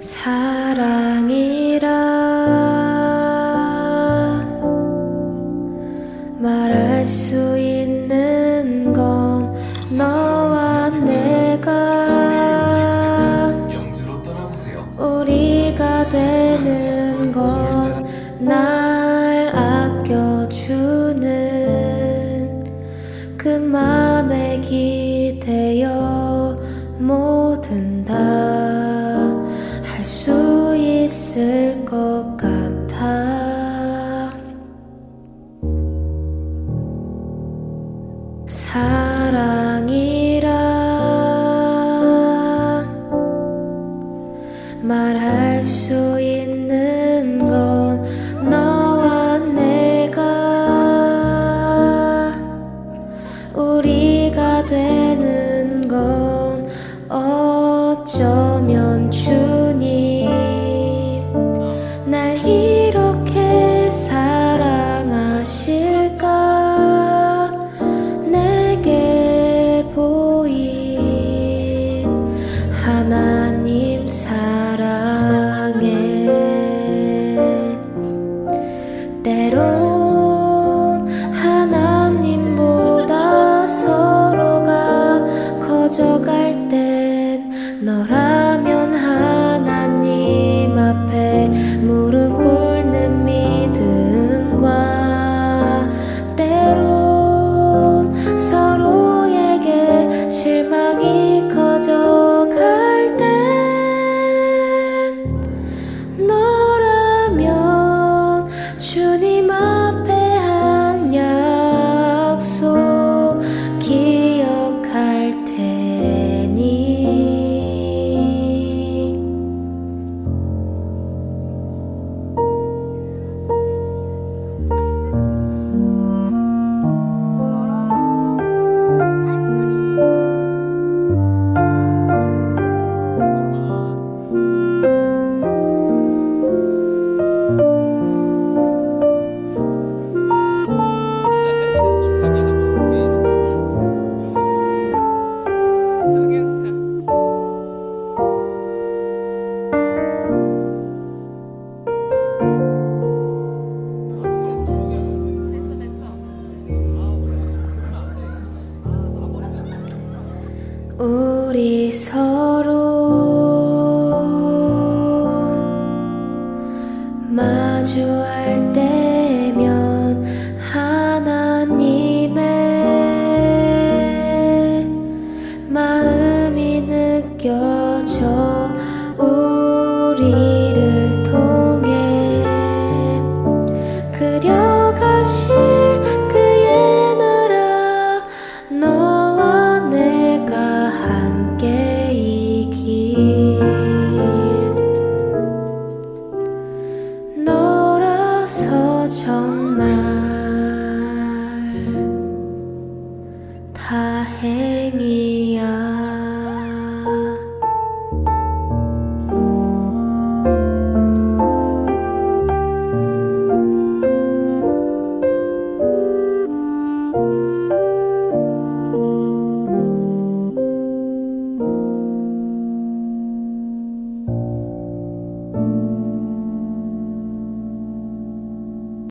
사 어쩌면 주님 날 이렇게 사랑하실까? 내게 보인 하나님 사랑. 우리 서로 마주할 때 错重